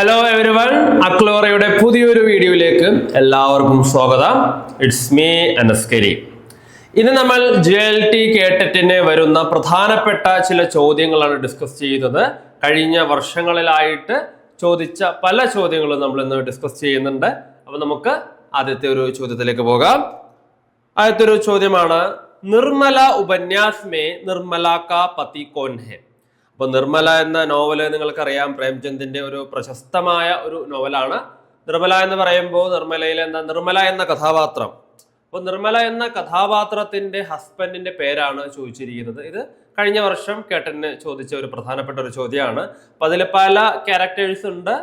Hello every one അക്ലോറയുടെ പുതിയൊരു വീഡിയോയിലേക്ക് എല്ലാവർക്കും സ്വാഗതം. ഇറ്റ്സ് മീ അനസ്കരി. ഇന്ന് നമ്മൾ ജി എൽ ടി കേട്ടറ്റിന് വരുന്ന പ്രധാനപ്പെട്ട ചില ചോദ്യങ്ങളാണ് ഡിസ്കസ് ചെയ്യുന്നത് കഴിഞ്ഞ വർഷങ്ങളിലായിട്ട് ചോദിച്ച പല ചോദ്യങ്ങളും നമ്മൾ ഇന്ന് ഡിസ്കസ് ചെയ്യുന്നുണ്ട്. അപ്പോൾ നമുക്ക് ആദ്യത്തെ ഒരു ചോദ്യത്തിലേക്ക് പോകാം. ആദ്യത്തെ ഒരു ചോദ്യമാണ് നിർമ്മല ഉപന്യാസ് മേ നിർമ്മല കാ പതി കോൻ ഹെ അപ്പൊ നിർമ്മല എന്ന നോവൽ നിങ്ങൾക്കറിയാം. പ്രേംചന്ദിന്റെ ഒരു പ്രശസ്തമായ ഒരു നോവലാണ്. നിർമ്മല എന്ന് പറയുമ്പോൾ നിർമ്മലയിലെ എന്താ? നിർമ്മല എന്ന കഥാപാത്രം. അപ്പോൾ നിർമ്മല എന്ന കഥാപാത്രത്തിന്റെ ഹസ്ബൻഡിന്റെ പേരാണ് ചോദിച്ചിരിക്കുന്നത്. ഇത് കഴിഞ്ഞ വർഷം കേട്ടന് ചോദിച്ച ഒരു പ്രധാനപ്പെട്ട ഒരു ചോദ്യമാണ്. അപ്പൊ അതിൽ പല ക്യാരക്ടേഴ്സ് ഉണ്ട്.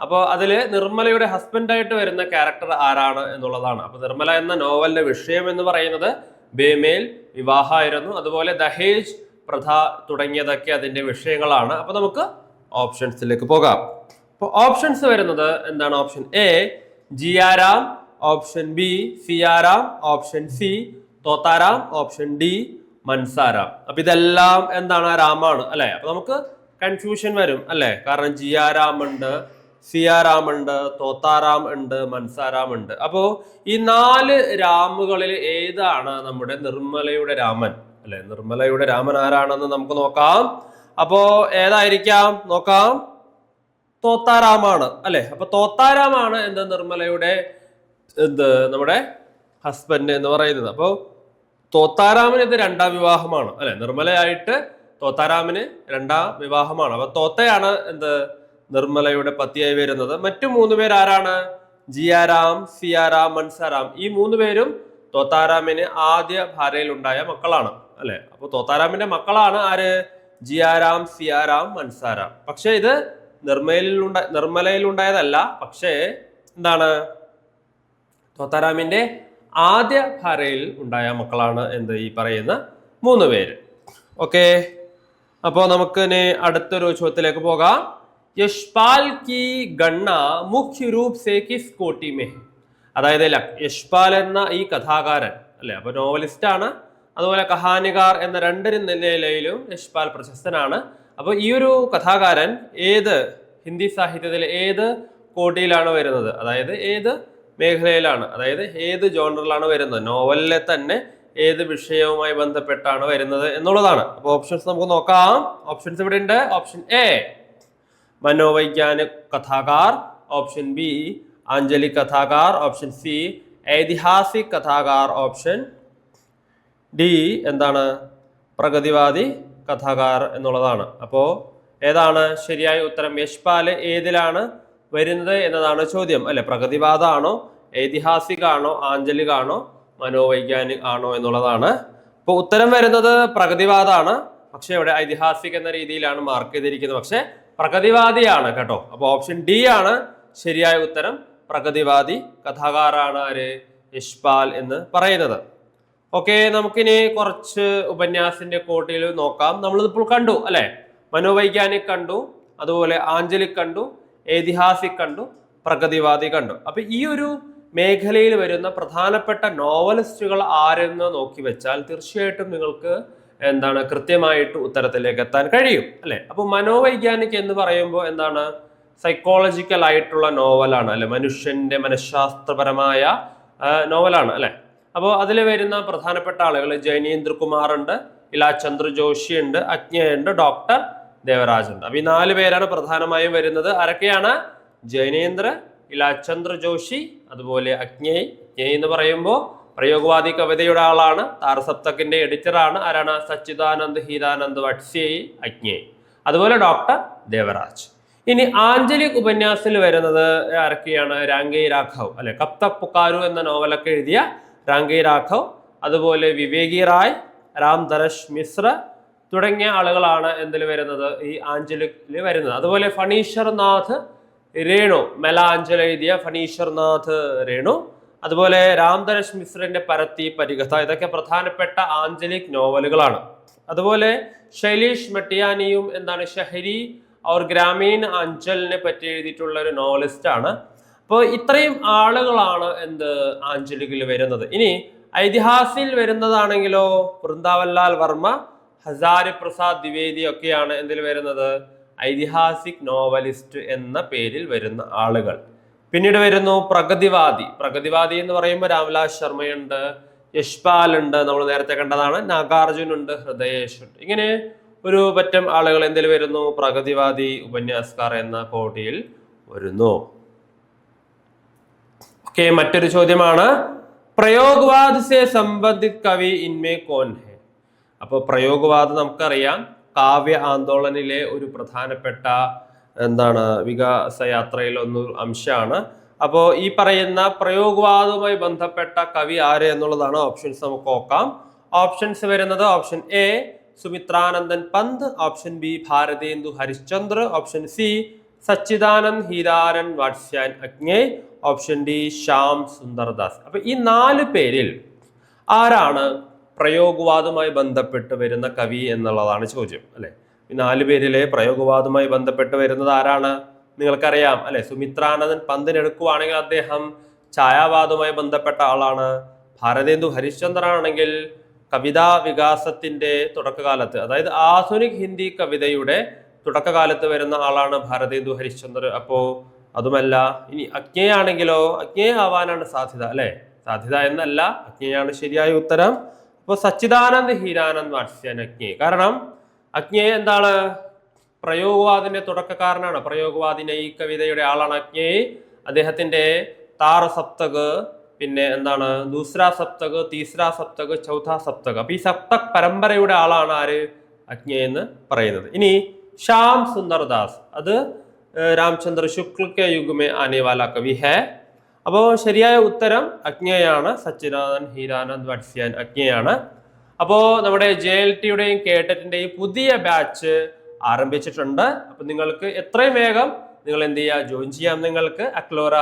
അപ്പോൾ അതിൽ നിർമ്മലയുടെ ഹസ്ബൻഡായിട്ട് വരുന്ന ക്യാരക്ടർ ആരാണ് എന്നുള്ളതാണ്. അപ്പോൾ നിർമ്മല എന്ന നോവലിന്റെ വിഷയം എന്ന് പറയുന്നത് ബേമേൽ വിവാഹമായിരുന്നു. അതുപോലെ ദഹേജ് പ്രഥ തുടങ്ങിയതൊക്കെ അതിന്റെ വിഷയങ്ങളാണ്. അപ്പോൾ നമുക്ക് ഓപ്ഷൻസിലേക്ക് പോകാം. അപ്പോൾ ഓപ്ഷൻസ് വരുന്നത് എന്താണ്? Option A Jiyaram. Option B Siyaram option C Totaram option D Mansaram അപ്പം ഇതെല്ലാം എന്താണ്? രാമാണ് അല്ലേ? അപ്പം നമുക്ക് കൺഫ്യൂഷൻ വരും അല്ലേ? കാരണം ജിയാറാം ഉണ്ട് സിയാറാം ഉണ്ട് തോത്താറാം ഉണ്ട് മൻസാറാം ഉണ്ട്. അപ്പോ ഈ നാല് രാമുകളിൽ ഏതാണ് നമ്മുടെ നിർമ്മലയുടെ രാമൻ? അല്ലെ? നിർമ്മലയുടെ രാമൻ ആരാണെന്ന് നമുക്ക് നോക്കാം. അപ്പോ ഏതായിരിക്കാം? നോക്കാം. തോത്താരാമാണ് അല്ലെ? അപ്പൊ തോത്താരാമാണ് എന്ത്? നിർമ്മലയുടെ എന്ത്? നമ്മുടെ ഹസ്ബൻഡ് എന്ന് പറയുന്നത്. അപ്പോ തോത്താരാമന് ഇത് രണ്ടാം വിവാഹമാണ് അല്ലെ? നിർമ്മലയായിട്ട് തോത്താരാമന് രണ്ടാം വിവാഹമാണ്. അപ്പൊ തോത്തയാണ് എന്ത്? നിർമ്മലയുടെ പത്തിയായി വരുന്നത്. മറ്റു മൂന്ന് പേര് ആരാണ്? ജിയാറാം സിയാറാം മൻസാറാം ഈ മൂന്ന് പേരും തോത്താരാമിന് ആദ്യ ഭാര്യയിൽ ഉണ്ടായ മക്കളാണ്. അല്ലെ? അപ്പൊ തോത്താറാമിന്റെ മക്കളാണ് ആര്? ജിയാരാം സിയാറാം മൻസാറാം പക്ഷെ ഇത് നിർമ്മലയിലുണ്ട നിർമ്മലയിൽ ഉണ്ടായതല്ല പക്ഷേ എന്താണ്? തോത്താറാമിന്റെ ആദ്യ ഭാരയിൽ ഉണ്ടായ മക്കളാണ് എന്ത് ഈ പറയുന്ന മൂന്ന് പേര്. ഓക്കെ. അപ്പോൾ നമുക്ക് അടുത്തൊരു ചോദ്യത്തിലേക്ക് പോകാം. യഷ്പാൽ കി ഗണ്ണ മുഖ്യ രൂപ് സേ കിസ് കോട്ടി മേ? അതായത് യഷ്പാൽ എന്ന ഈ കഥാകാരൻ അല്ലെ? അപ്പൊ നോവലിസ്റ്റ് ആണ് അതുപോലെ കഹാനികാർ എന്ന രണ്ട് നിലയിലും യശ്പാൽ പ്രശസ്തനാണ്. അപ്പോൾ ഈ ഒരു കഥാകാരൻ ഏത് ഹിന്ദി സാഹിത്യത്തിലെ ഏത് കോട്ടിയിലാണ് വരുന്നത്? അതായത് ഏത് മേഖലയിലാണ്? അതായത് ഏത് ജോണറിലാണ് വരുന്നത്? നോവലിലെ തന്നെ ഏത് വിഷയവുമായി ബന്ധപ്പെട്ടാണ് വരുന്നത് എന്നുള്ളതാണ്. അപ്പോൾ ഓപ്ഷൻസ് നമുക്ക് നോക്കാം. ഓപ്ഷൻസ് ഇവിടെ ഉണ്ട് ഓപ്ഷൻ എ മനോവൈജ്ഞാനിക് കഥാകാർ. ഓപ്ഷൻ ബി അഞ്ജലി കഥാകാർ. ഓപ്ഷൻ സി ഐതിഹാസിക് കഥാകാർ. ഓപ്ഷൻ ഡി എന്താണ്? പ്രഗതിവാദി കഥാകാർ എന്നുള്ളതാണ്. അപ്പോൾ ഏതാണ്? ശരിയായ ഉത്തരം യശ്പാൽ ഏതിലാണ് വരുന്നത് എന്നതാണ് ചോദ്യം. അല്ലെ? പ്രഗതിവാദാണോ ഐതിഹാസികാണോ? ആഞ്ചലികാണോ മനോവൈജ്ഞാനിക് ആണോ എന്നുള്ളതാണ്. അപ്പോൾ ഉത്തരം വരുന്നത് പ്രഗതിവാദാണ് പക്ഷെ ഇവിടെ ഐതിഹാസിക് എന്ന രീതിയിലാണ് മാർക്ക് ചെയ്തിരിക്കുന്നത്. പക്ഷെ പ്രഗതിവാദിയാണ് കേട്ടോ. അപ്പോൾ ഓപ്ഷൻ ഡി ആണ് ശരിയായ ഉത്തരം. പ്രഗതിവാദി കഥാകാരാണ് ആര്? യശ്പാൽ എന്ന് പറയുന്നത്. ഓക്കെ നമുക്കിനി കുറച്ച് ഉപന്യാസിന്റെ കോട്ടയിൽ നോക്കാം. നമ്മളിതിപ്പോൾ കണ്ടു അല്ലെ? മനോവൈജ്ഞാനിക് കണ്ടു അതുപോലെ ആഞ്ചലി കണ്ടു ഐതിഹാസിക് കണ്ടു പ്രഗതിവാദി കണ്ടു. അപ്പൊ ഈ ഒരു മേഖലയിൽ വരുന്ന പ്രധാനപ്പെട്ട നോവലിസ്റ്റുകൾ ആരെന്ന് നോക്കി വെച്ചാൽ തീർച്ചയായിട്ടും നിങ്ങൾക്ക് എന്താണ് കൃത്യമായിട്ട് ഉത്തരത്തിലേക്ക് എത്താൻ കഴിയും അല്ലെ? അപ്പൊ മനോവൈജ്ഞാനിക് എന്ന് പറയുമ്പോൾ എന്താണ്? സൈക്കോളജിക്കൽ ആയിട്ടുള്ള നോവലാണ് അല്ലെ? മനുഷ്യന്റെ മനഃശാസ്ത്രപരമായ നോവലാണ് അല്ലെ? അപ്പോൾ അതിൽ വരുന്ന പ്രധാനപ്പെട്ട ആളുകൾ ജൈനേന്ദ്ര കുമാർ ഉണ്ട് ഇലാ ചന്ദ്ര ഉണ്ട് അജ്ഞയുണ്ട് ഡോക്ടർ ദേവരാജ് ഉണ്ട്. അപ്പൊ ഈ നാല് പേരാണ് പ്രധാനമായും വരുന്നത്. ആരൊക്കെയാണ്? ജൈനേന്ദ്ര ഇലാചന്ദ്ര ജോഷി അതുപോലെ അജ്ഞയ് അജ്ഞയ് എന്ന് പറയുമ്പോൾ പ്രയോഗവാദി കവിതയുടെ ആളാണ് താരസപ്തക്കിന്റെ എഡിറ്ററാണ് ആരാണ്? സച്ചിദാനന്ദ് ഹീരാനന്ദ് വട്സ്യേ അജ്ഞേ. അതുപോലെ ഡോക്ടർ ദേവരാജ്. ഇനി ആഞ്ജലിക് ഉപന്യാസത്തിൽ വരുന്നത് ആരൊക്കെയാണ്? രാംഗേ രാഘവ് അല്ലെ? കപ്ത പുക്കാരു എന്ന നോവലൊക്കെ എഴുതിയ രാങ്കേ രാഘവ് അതുപോലെ വിവേകി റായ് രാം മിശ്ര തുടങ്ങിയ ആളുകളാണ് എന്തിൽ വരുന്നത്? ഈ ആഞ്ചലിൽ വരുന്നത്. അതുപോലെ ഫണീശ്വർ നാഥ് രേണു മെലാഞ്ചൽ എഴുതിയ ഫണീശ്വർ നാഥ് രേണു. അതുപോലെ രാംധരഷ് മിശ്രന്റെ പരത്തി പരികഥ ഇതൊക്കെ പ്രധാനപ്പെട്ട ആഞ്ചലിക് നോവലുകളാണ്. അതുപോലെ ശൈലീഷ് മെട്ടിയാനിയും എന്താണ് ഷഹരി അവർ ഗ്രാമീൺ അഞ്ചലിനെ പറ്റി എഴുതിയിട്ടുള്ള ഒരു നോവലിസ്റ്റാണ്. അപ്പോൾ ഇത്രയും ആളുകളാണ് എന്ത് ആഞ്ചലികിൽ വരുന്നത്. ഇനി ഐതിഹാസിൽ വരുന്നതാണെങ്കിലോ വൃന്ദാവൻലാൽ വർമ്മ ഹസാരി പ്രസാദ് ദ്വിവേദി ഒക്കെയാണ് എന്തിൽ വരുന്നത്? ഐതിഹാസിക് നോവലിസ്റ്റ് എന്ന പേരിൽ വരുന്ന ആളുകൾ. പിന്നീട് വരുന്നു പ്രഗതിവാദി. പ്രഗതിവാദി എന്ന് പറയുമ്പോൾ രാംവിലാസ് ശർമ്മയുണ്ട് യശ്പാൽ ഉണ്ട് നമ്മൾ നേരത്തെ കണ്ടതാണ് നാഗാർജുൻ ഉണ്ട് ഹൃദയേഷ് ഉണ്ട് ഇങ്ങനെ ഒരു പറ്റം ആളുകൾ എന്തിൽ വരുന്നു? പ്രഗതിവാദി ഉപന്യാസക്കാർ എന്ന കോട്ടിയിൽ വരുന്നു. ഓക്കെ മറ്റൊരു ചോദ്യമാണ്. പ്രയോഗവാദ് സെ സംബന്ധിത് കവി ഇൻമേ കോൻ ഹെ. അപ്പോൾ പ്രയോഗവാദം നമുക്കറിയാം. കാവ്യ ആന്തോളനിലെ ഒരു പ്രധാനപ്പെട്ട എന്താണ് വികാസ യാത്രയിൽ ഒന്ന് അംശമാണ്. അപ്പോൾ ഈ പറയുന്ന പ്രയോഗവാദവുമായി ബന്ധപ്പെട്ട കവി ആര് എന്നുള്ളതാണ് ഓപ്ഷൻസ് നമുക്ക് നോക്കാം. ഓപ്ഷൻസ് വരുന്നത് option A Sumitranandan Pant. Option B Bharatendu Harishchandra. Option C Sachchidanand Hiranand Vatsyayan അഗ്നേ. Option D Shyam Sundardas. അപ്പൊ ഈ നാല് പേരിൽ ആരാണ് പ്രയോഗവാദവുമായി ബന്ധപ്പെട്ട് വരുന്ന കവി എന്നുള്ളതാണ് ചോദ്യം അല്ലെ? ഈ നാല് പേരിലെ പ്രയോഗവാദവുമായി ബന്ധപ്പെട്ട് വരുന്നത് ആരാണ്? നിങ്ങൾക്കറിയാം അല്ലെ? സുമിത്രാനന്ദൻ പന്തിനെടുക്കുവാണെങ്കിൽ അദ്ദേഹം ഛായാവാദവുമായി ബന്ധപ്പെട്ട ആളാണ്. ഭാരതേന്ദു ഹരിശ്ചന്ദ്ര ആണെങ്കിൽ കവിതാ വികാസത്തിന്റെ തുടക്കകാലത്ത് അതായത് ആധുനിക് ഹിന്ദി കവിതയുടെ തുടക്കകാലത്ത് വരുന്ന ആളാണ് ഭാരതേന്ദു ഹരിശ്ചന്ദ്ര അപ്പോ അതുമല്ല ഇനി അജ്ഞയാണെങ്കിലോ അജ്ഞേയ ആവാനാണ് സാധ്യത അല്ലെ? സാധ്യത എന്നല്ല അജ്ഞയാണ് ശരിയായ ഉത്തരം. അപ്പോൾ സച്ചിദാനന്ദ് ഹീരാനന്ദ് വാട്സ്യാൻ അജ്ഞയെ കാരണം അജ്ഞയെ എന്താണ്? പ്രയോഗവാദിന്റെ തുടക്കക്കാരനാണ്. പ്രയോഗവാദിനെ ഈ കവിതയുടെ ആളാണ് അജ്ഞയെ അദ്ദേഹത്തിന്റെ താറ സപ്തക് പിന്നെ എന്താണ്? ദൂസ്ര സപ്തക് തീസ്ര സപ്തക് ചൗഥ സപ്തക്. അപ്പൊ ഈ സപ്തക് പരമ്പരയുടെ ആളാണ് ആര്? അജ്ഞയെന്ന് പറയുന്നത്. ഇനി ശ്യാം സുന്ദർദാസ്. അത് ഏഹ്, രാംചന്ദ്ര ശുക്ല യുഗമേ യുഗ് ആനെ വാല കവി ഹേ. അപ്പോൾ ശരിയായ ഉത്തരം അജ്ഞയാണ്. സച്ചിദാനന്ദ് ഹീരാനന്ദ് വട്സ്യാൻ അജ്ഞയാണ്. അപ്പോൾ നമ്മുടെ ജെ എൽ ടിയുടെയും കേട്ടറ്റിന്റെയും പുതിയ ബാച്ച് ആരംഭിച്ചിട്ടുണ്ട്. അപ്പം നിങ്ങൾക്ക് എത്രയും വേഗം നിങ്ങൾ എന്ത് ചെയ്യുക ജോയിൻ ചെയ്യാം. നിങ്ങൾക്ക് അക്ലോറ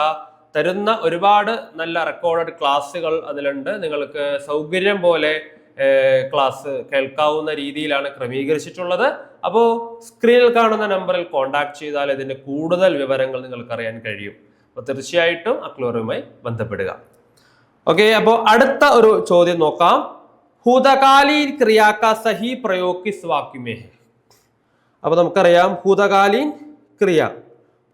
തരുന്ന ഒരുപാട് നല്ല റെക്കോർഡഡ് ക്ലാസ്സുകൾ അതിലുണ്ട്. നിങ്ങൾക്ക് സൗകര്യം പോലെ ക്ലാസ് കേൾക്കാവുന്ന രീതിയിലാണ് ക്രമീകരിച്ചിട്ടുള്ളത്. അപ്പോൾ സ്ക്രീനിൽ കാണുന്ന നമ്പറിൽ കോൺടാക്ട് ചെയ്താൽ ഇതിന്റെ കൂടുതൽ വിവരങ്ങൾ നിങ്ങൾക്ക് അറിയാൻ കഴിയും. അപ്പോൾ തീർച്ചയായിട്ടും അക്ലോറുമായി ബന്ധപ്പെടുക. ഓക്കെ അപ്പോൾ അടുത്ത ഒരു ചോദ്യം നോക്കാം. ഭൂതകാലീൻ ക്രിയാക്ക സഹി പ്രയോഗ് കിസ് വാക്യമേ. ഹെ അപ്പൊ നമുക്കറിയാം ഭൂതകാലീൻ ക്രിയ.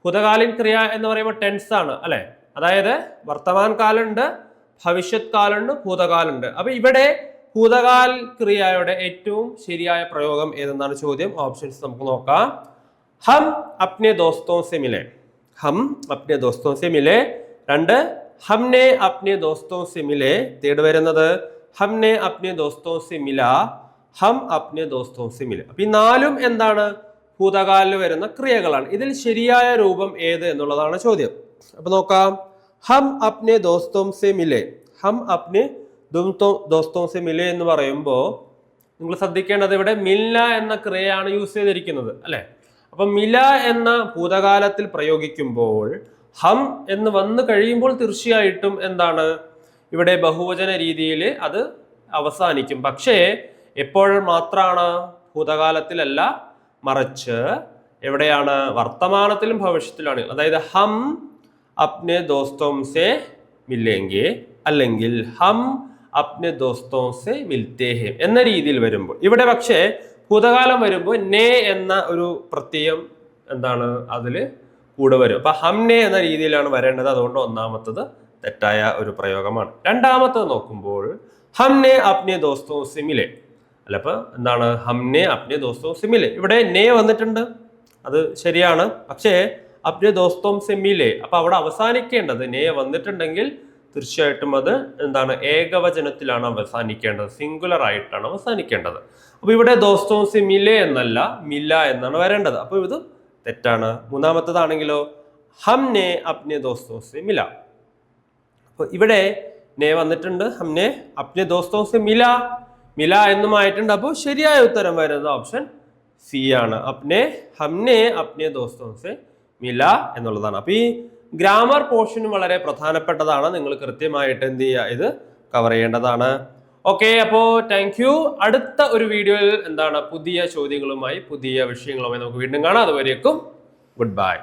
ഭൂതകാലീൻ ക്രിയ എന്ന് പറയുമ്പോൾ ടെൻസ് ആണ് അല്ലെ? അതായത് വർത്തമാൻ കാലുണ്ട് ഭവിഷ്യത് കാലുണ്ട് ഭൂതകാലുണ്ട് അപ്പൊ ഇവിടെ ഭൂതകാൽ ക്രിയയുടെ ഏറ്റവും ശരിയായ പ്രയോഗം ഏതെന്നാണ് ചോദ്യം? ഓപ്ഷൻസ് നമുക്ക് നോക്കാം. ഹം അപ്നെ ദോസ്തോ സെ മിലെ. ഹം അപ്നെ ദോസ്തോ സെ മിലെ. രണ്ട് ഹംനെ അപ്നെ ദോസ്തോ സെ മിലെ. തേർഡ് വരുന്നത് ഹംനെ അപ്നെ ദോസ്തോ സെ മില. ഹം അപ്നെ ദോസ്തോ സെ മിലെ. അപ്പൊ ഈ നാലും എന്താണ്? ഭൂതകാലിൽ വരുന്ന ക്രിയകളാണ്. ഇതിൽ ശരിയായ രൂപം ഏത് എന്നുള്ളതാണ് ചോദ്യം. അപ്പൊ നോക്കാം. ഹം അപ്നെ ദോസ്തോം സെ മിലെ. ഹം അപ്നെ ദുംതോ ദോസ്തോം സെ മിലെ എന്ന് പറയുമ്പോൾ നിങ്ങൾ ശ്രദ്ധിക്കേണ്ടത് ഇവിടെ മില്ല എന്ന ക്രിയയാണ് യൂസ് ചെയ്തിരിക്കുന്നത് അല്ലേ? അപ്പൊ മില എന്ന ഭൂതകാലത്തിൽ പ്രയോഗിക്കുമ്പോൾ ഹം എന്ന് വന്നു കഴിയുമ്പോൾ തീർച്ചയായിട്ടും എന്താണ്? ഇവിടെ ബഹുവചന രീതിയിൽ അത് അവസാനിക്കും. പക്ഷേ എപ്പോൾ മാത്രമാണ് ഭൂതകാലത്തിലല്ല മറിച്ച് എവിടെയാണ്? വർത്തമാനത്തിലും ഭവിഷ്യത്തിലാണ്. അതായത് ഹം അപ്നെ ദോസ്തോം സെ മില്ലെങ്കിൽ അല്ലെങ്കിൽ ഹം അപ്നെ ദോസ്തോ സെ മിൽത്തേ ഹെ എന്ന രീതിയിൽ വരുമ്പോൾ. ഇവിടെ പക്ഷേ ഭൂതകാലം വരുമ്പോൾ നേ എന്ന ഒരു പ്രത്യയം എന്താണ് അതിൽ കൂടെ വരും. അപ്പൊ ഹംനെ എന്ന രീതിയിലാണ് വരേണ്ടത്. അതുകൊണ്ട് ഒന്നാമത്തത് തെറ്റായ ഒരു പ്രയോഗമാണ്. രണ്ടാമത്തത് നോക്കുമ്പോൾ ഹംനെ അപ്നെ ദോസ്തോ സിമിലെ അല്ലപ്പോ എന്താണ് ഹംനെ അപ്നെ ദോസ്തോ സിമിലെ ഇവിടെ നേ വന്നിട്ടുണ്ട്. അത് ശരിയാണ്. പക്ഷേ അപ്നെ ദോസ്തോം സെമിലെ അപ്പൊ അവിടെ അവസാനിക്കേണ്ടത് നേ വന്നിട്ടുണ്ടെങ്കിൽ തീർച്ചയായിട്ടും അത് എന്താണ് ഏകവചനത്തിലാണ് അവസാനിക്കേണ്ടത് സിംഗുലർ ആയിട്ടാണ് അവസാനിക്കേണ്ടത്. അപ്പൊ ഇവിടെ ദോസ്തോം സെ മിലെ എന്നല്ല മില്ല എന്നാണ് വരേണ്ടത്. അപ്പൊ ഇത് തെറ്റാണ്. മൂന്നാമത്തതാണെങ്കിലോ ഹംനെ അപ്നെ ദോസ്തോ സെ മില അപ്പോൾ ഇവിടെ നേ വന്നിട്ടുണ്ട് ഹംനെ അപ്നെ ദോസ്തോ സെ മില മില എന്നുമായിട്ടുണ്ട്. അപ്പോൾ ശരിയായ ഉത്തരം വരുന്നത് ഓപ്ഷൻ സി ആണ്. അപ്നെ ഹംനെ അപ്നെ ദോസ്തോ സെ മില എന്നുള്ളതാണ്. അപ്പൊ ഈ ഗ്രാമർ പോർഷനും വളരെ പ്രധാനപ്പെട്ടതാണ്. നിങ്ങൾ കൃത്യമായിട്ട് എന്ത് ചെയ്യുക ഇത് കവർ ചെയ്യേണ്ടതാണ്. ഓക്കെ അപ്പോൾ താങ്ക് യു അടുത്ത ഒരു വീഡിയോയിൽ എന്താണ് പുതിയ ചോദ്യങ്ങളുമായി പുതിയ വിഷയങ്ങളുമായി നമുക്ക് വീണ്ടും കാണാം. അതുവരേക്കും ഗുഡ് ബൈ